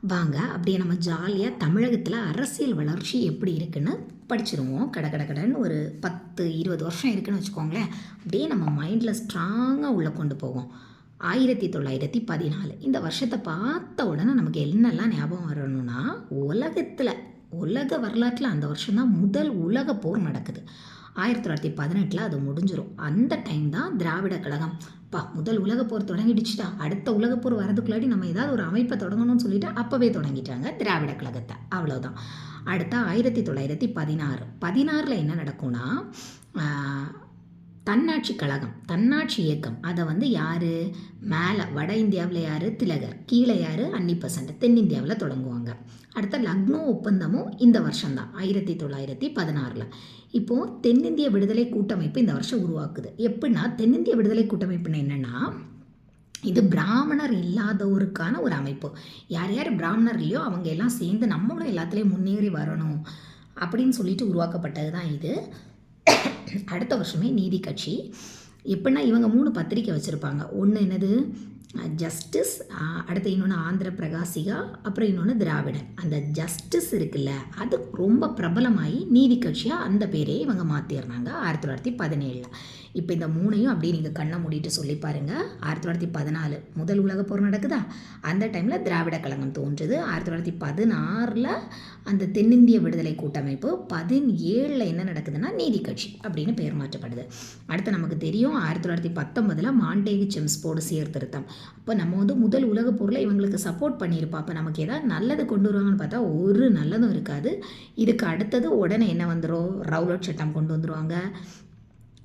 வாங்க அப்படியே நம்ம ஜாலியாக தமிழகத்தில் அரசியல் வளர்ச்சி எப்படி இருக்குன்னு படிச்சிருவோம். கட கட கடன்னு ஒரு பத்து இருபது வருஷம் இருக்குன்னு வச்சுக்கோங்களேன். அப்படியே நம்ம மைண்டில் ஸ்ட்ராங்காக உள்ளே கொண்டு போவோம். ஆயிரத்தி தொள்ளாயிரத்தி பதினாலு. இந்த வருஷத்தை பார்த்த உடனே நமக்கு என்னெல்லாம் ஞாபகம் வரணும்னா உலகத்தில் உலக வரலாற்றில் அந்த வருஷம்தான் முதல் உலக போர் நடக்குது. ஆயிரத்தி தொள்ளாயிரத்தி பதினெட்டில் அது முடிஞ்சிடும் அந்த டைம் தான் திராவிட கழகம். பா முதல் உலகப் போர் தொடங்கிடுச்சுட்டா அடுத்த உலகப் போர் வரதுக்குள்ளாடி நம்ம ஏதாவது ஒரு அமைப்பை தொடங்கணும்னு சொல்லிட்டு அப்போவே தொடங்கிட்டாங்க திராவிட கழகத்தை. அவ்வளோதான் அடுத்த ஆயிரத்தி தொள்ளாயிரத்தி பதினாறு. பதினாறில் என்ன நடக்கும்னா தன்னாட்சி கழகம் தன்னாட்சி இயக்கம். அதை வந்து யார்? மேலே வட இந்தியாவில் யார்? திலகர். கீழே யார்? அன்னிப்பசண்ட் தென்னிந்தியாவில் தொடங்குவாங்க. அடுத்த லக்னோ ஒப்பந்தமும் இந்த வருஷம்தான். ஆயிரத்தி தொள்ளாயிரத்தி பதினாறில். இப்போது தென்னிந்திய விடுதலை கூட்டமைப்பு இந்த வருஷம் உருவாக்குது. எப்படின்னா தென்னிந்திய விடுதலை கூட்டமைப்புன்னு என்னென்னா இது பிராமணர் இல்லாதவருக்கான ஒரு அமைப்பு. யார் யார் பிராமணர் இல்லையோ அவங்க எல்லாம் சேர்ந்து நம்மளும் எல்லாத்துலேயும் முன்னேறி வரணும் அப்படின்னு சொல்லிட்டு உருவாக்கப்பட்டது தான் இது. அடுத்த வருஷமே நீதி கட்சி. எப்படின்னா இவங்க மூணு பத்திரிக்கை வச்சுருப்பாங்க. ஒன்று என்னது? ஜஸ்டிஸ் அடுத்து இன்னொன்று ஆந்திர பிரகாசிகா அப்புறம் இன்னொன்று திராவிடன். அந்த ஜஸ்டிஸ் இருக்குல்ல அது ரொம்ப பிரபலமாகி நீதி கட்சியாக அந்த பேரே இவங்க மாற்றிடுறாங்க ஆயிரத்தி தொள்ளாயிரத்தி பதினேழில். இப்போ இந்த மூணையும் அப்படியே நீங்கள் கண்ணை மூடிட்டு சொல்லி பாருங்கள் ஆயிரத்தி தொள்ளாயிரத்தி பதினாலு முதல் உலகப் போர் நடக்குதா? அந்த டைமில் திராவிட கழகம் தோன்றுது. ஆயிரத்தி தொள்ளாயிரத்தி பதினாறில் அந்த தென்னிந்திய விடுதலை கூட்டமைப்பு பதினேழில் என்ன நடக்குதுன்னா நீதி கட்சி அப்படின்னு பெயர் மாற்றப்படுது. அடுத்து நமக்கு தெரியும் ஆயிரத்தி தொள்ளாயிரத்தி பத்தொன்பதில் மாண்டேகி செம்ஸ்போர்டு சீர்திருத்தம். அப்போ நம்ம வந்து முதல் உலகப் பொருளை இவங்களுக்கு சப்போர்ட் பண்ணியிருப்போம். அப்போ நமக்கு ஏதாவது நல்லது கொண்டு வருவாங்கன்னு பார்த்தா ஒரு நல்லதும் இருக்காது. இதுக்கு அடுத்தது உடனே என்ன வந்துடும் ரவுலட் சட்டம் கொண்டு வந்துருவாங்க.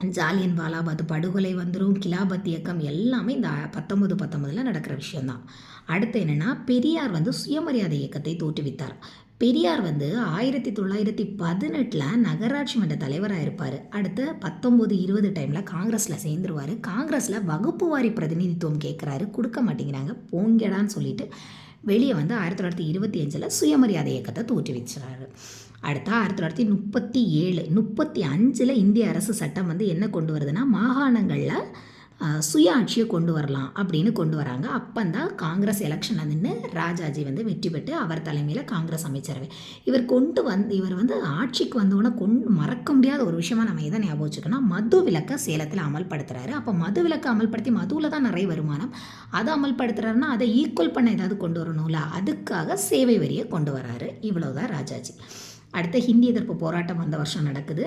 ஜாலியன் வாலாபாத் படுகொலை வந்துடும் கிலாபத் இயக்கம் எல்லாமே இந்த பத்தொம்பது பத்தொம்பதில் நடக்கிற விஷயந்தான் அடுத்து என்னென்னா பெரியார் வந்து சுயமரியாதை இயக்கத்தை தோற்றுவித்தார். பெரியார் வந்து ஆயிரத்தி தொள்ளாயிரத்தி பதினெட்டில் நகராட்சி மன்ற தலைவராக இருப்பார். அடுத்து பத்தொம்போது இருபது டைமில் காங்கிரஸில் சேர்ந்துருவார். காங்கிரஸில் வகுப்பு வாரி பிரதிநிதித்துவம் கேட்குறாரு கொடுக்க மாட்டேங்கிறாங்க. போங்கடான்னு சொல்லிட்டு வெளியே வந்து ஆயிரத்தி தொள்ளாயிரத்தி இருபத்தி அஞ்சில் சுயமரியாதை இயக்கத்தை தோற்றுவிச்சாரு அடுத்து ஆயிரத்தி தொள்ளாயிரத்தி முப்பத்தி ஏழு முப்பத்தி அஞ்சில் இந்திய அரசு சட்டம் வந்து என்ன கொண்டு வருதுன்னா மாகாணங்களில் சுய ஆட்சியை கொண்டு வரலாம் அப்படின்னு கொண்டு வராங்க. அப்போந்தான் காங்கிரஸ் எலெக்ஷனில் நின்று ராஜாஜி வந்து வெற்றி பெற்று அவர் தலைமையில் காங்கிரஸ் அமைச்சரவை. இவர் கொண்டு வந்து இவர் வந்து ஆட்சிக்கு வந்தோடனே கொண்டு மறக்க முடியாத ஒரு விஷயமா நம்ம எதை ஞாபகம் வச்சுக்கணும் மது விலக்கை சேலத்தில் அமல்படுத்துகிறாரு அப்போ மது விலக்கை அமல்படுத்தி மதுவில் தான் நிறைய வருமானம். அதை அமல்படுத்துகிறாருன்னா அதை ஈக்குவல் பண்ண ஏதாவது கொண்டு வரணும்ல அதுக்காக சேவை வரியை கொண்டு வராரு இவ்வளோதான் ராஜாஜி. அடுத்த ஹிந்தி எதிர்ப்பு போராட்டம் அந்த வருஷம் நடக்குது.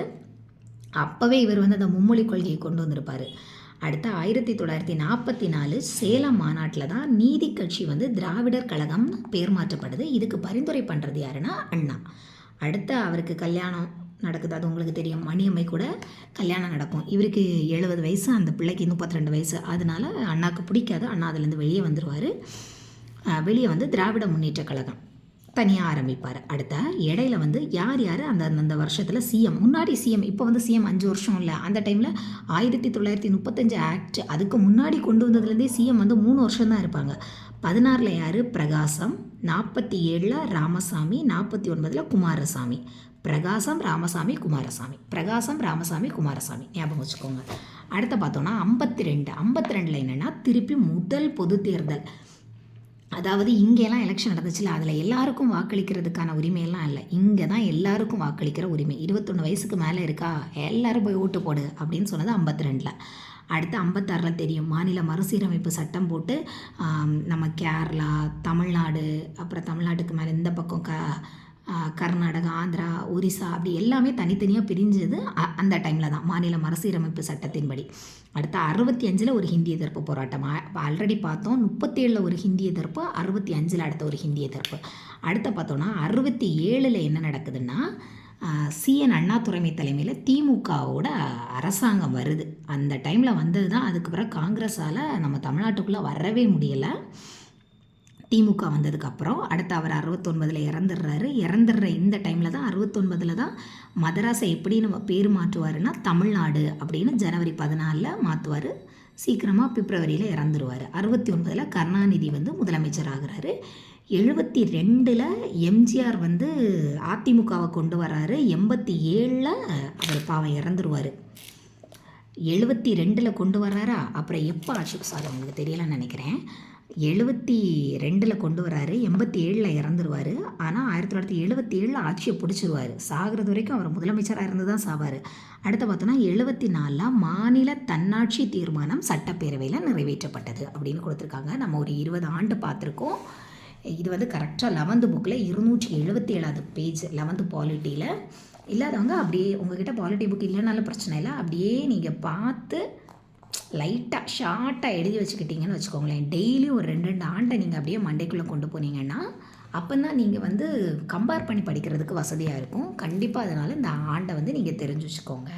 அப்போவே இவர் வந்து அந்த மும்மொழி கொள்கையை கொண்டு வந்திருப்பார். அடுத்த ஆயிரத்தி தொள்ளாயிரத்தி நாற்பத்தி நாலு சேலம் மாநாட்டில் தான் நீதி கட்சி வந்து திராவிடர் கழகம் பேர் மாற்றப்படுது. இதுக்கு பரிந்துரை பண்ணுறது யாருன்னா அண்ணா. அடுத்து அவருக்கு கல்யாணம் நடக்குது. அது உங்களுக்கு தெரியும். மணியம்மை கூட கல்யாணம் நடக்கும். இவருக்கு எழுபது வயசு அந்த பிள்ளைக்கு முப்பத்தி ரெண்டு வயசு. அதனால அண்ணாக்கு பிடிக்காது. அண்ணா அதுலேருந்து வெளியே வந்துடுவார் வெளியே வந்து திராவிட முன்னேற்ற கழகம். தனியாக ஆரம்பிப்பார். அடுத்த இடையில வந்து யார் யார் அந்த அந்தந்த வருஷத்தில் சிஎம் முன்னாடி சிஎம் இப்போ வந்து சிஎம் அஞ்சு வருஷம் இல்லை. அந்த டைமில் ஆயிரத்தி தொள்ளாயிரத்தி முப்பத்தஞ்சு ஆக்ட் அதுக்கு முன்னாடி கொண்டு வந்ததுலேருந்தே சிஎம் வந்து மூணு வருஷம் தான் இருப்பாங்க. பதினாறில் யார்? பிரகாசம் நாற்பத்தி ஏழில் ராமசாமி நாற்பத்தி ஒன்பதில் குமாரசாமி. பிரகாசம் ராமசாமி குமாரசாமி. பிரகாசம் ராமசாமி குமாரசாமி. ஞாபகம் வச்சுக்கோங்க. அடுத்த பார்த்தோன்னா ஐம்பத்தி ரெண்டு. ஐம்பத்தி ரெண்டில் என்னென்னா திருப்பி முதல் பொது தேர்தல். அதாவது இங்கெல்லாம் எலெக்ஷன் நடந்துச்சுல அதில் எல்லாருக்கும் வாக்களிக்கிறதுக்கான உரிமையெல்லாம் இல்லை. இங்கே தான் எல்லாருக்கும் வாக்களிக்கிற உரிமை. இருபத்தொன்று வயசுக்கு மேலே இருக்கா எல்லாரும் போய் ஓட்டு போடு அப்படின்னு சொன்னது ஐம்பத்தி ரெண்டில் அடுத்து ஐம்பத்தாறில் தெரியும் மாநில மறுசீரமைப்பு சட்டம் போட்டு நம்ம கேரளா தமிழ்நாடு அப்புறம் தமிழ்நாட்டுக்கு மேலே இந்த பக்கம் க கர்நாடகா ஆந்திரா ஒரிசா அப்படி எல்லாமே தனித்தனியாக பிரிஞ்சது அ- அந்த டைமில் தான் மாநில மறுசீரமைப்பு சட்டத்தின்படி. அடுத்து அறுபத்தி அஞ்சில் ஒரு ஹிந்தி எதிர்ப்பு போராட்டம். ஆல்ரெடி பார்த்தோம் முப்பத்தேழில் ஒரு ஹிந்தி எதிர்ப்பு அறுபத்தி அஞ்சில் அடுத்த ஒரு ஹிந்தி எதிர்ப்பு அடுத்த பார்த்தோன்னா அறுபத்தி ஏழில் என்ன நடக்குதுன்னா சிஎன் அண்ணாதுரைமை தலைமையில் திமுகவோட அரசாங்கம் வருது. அந்த டைமில் வந்தது தான் அதுக்கு பிறகு காங்கிரஸால் நம்ம தமிழ்நாட்டுக்குள்ளே வரவே முடியலை. திமுக வந்ததுக்கப்புறம் அடுத்து அவர் அறுபத்தொன்பதில் இறந்துடுறாரு. இறந்துடுற இந்த டைமில் தான் அறுபத்தொன்பதில் தான் மதராஸை எப்படி நம்ம பேர் மாற்றுவாருன்னா தமிழ்நாடு அப்படின்னு ஜனவரி பதினாலில் மாற்றுவார் சீக்கிரமாக பிப்ரவரியில் இறந்துருவார். அறுபத்தி ஒன்பதில் கருணாநிதி வந்து முதலமைச்சர் ஆகிறாரு. எழுபத்தி ரெண்டில் எம்ஜிஆர் வந்து அதிமுகவை கொண்டு வராரு எண்பத்தி ஏழில் அவர் பாவம் இறந்துருவார். எழுபத்தி ரெண்டில் கொண்டு வர்றாரா? அப்புறம் எப்போ ஆட்சிக்கு சார் உங்களுக்கு தெரியலன்னு நினைக்கிறேன். எழுபத்தி ரெண்டில் கொண்டு வராரு எண்பத்தி ஏழில் இறந்துருவார். ஆனால் ஆயிரத்தி தொள்ளாயிரத்தி எழுபத்தி ஏழில் ஆட்சியை பிடிச்சிருவார். சாகிறது வரைக்கும் அவர் முதலமைச்சராக இருந்து தான் சாவார். அடுத்து பார்த்தோன்னா எழுபத்தி நாலில் மாநில தன்னாட்சி தீர்மானம் சட்டப்பேரவையில் நிறைவேற்றப்பட்டது அப்படின்னு கொடுத்துருக்காங்க. நம்ம ஒரு இருபது ஆண்டு பார்த்துருக்கோம். இது வந்து கரெக்டாக லெவன்த்து புக்கில் இருநூற்றி எழுபத்தி ஏழாவது பேஜ் லெவன்த்து பாலிட்டியில் இல்லாதவங்க அப்படியே உங்ககிட்ட பாலிட்டி புக் இல்லைனாலும் பிரச்சனை இல்லை. அப்படியே நீங்கள் பார்த்து லைட்டாக ஷார்ட்டாக எழுதி வச்சுக்கிட்டிங்கன்னு வச்சுக்கோங்களேன். டெய்லியும் ஒரு ரெண்டு ரெண்டு ஆண்டை நீங்கள் அப்படியே மண்டைக்குள்ளே கொண்டு போனீங்கன்னா அப்போ தான் நீங்கள் வந்து கம்பேர் பண்ணி படிக்கிறதுக்கு வசதியாக இருக்கும். கண்டிப்பாக அதனால் இந்த ஆண்டை வந்து நீங்கள் தெரிஞ்சு வச்சுக்கோங்க.